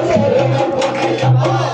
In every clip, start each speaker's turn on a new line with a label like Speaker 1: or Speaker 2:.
Speaker 1: శరణం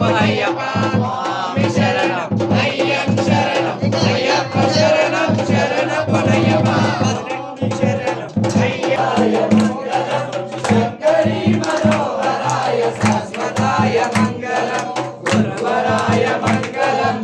Speaker 1: అయ్యప్ప అయ్యప్ప స్వామి శరణం అయ్యం శరణం అయ్యప్ప శరణం శరణప్పనయ్యప్ప శరణం అయ్యాయ మంగళం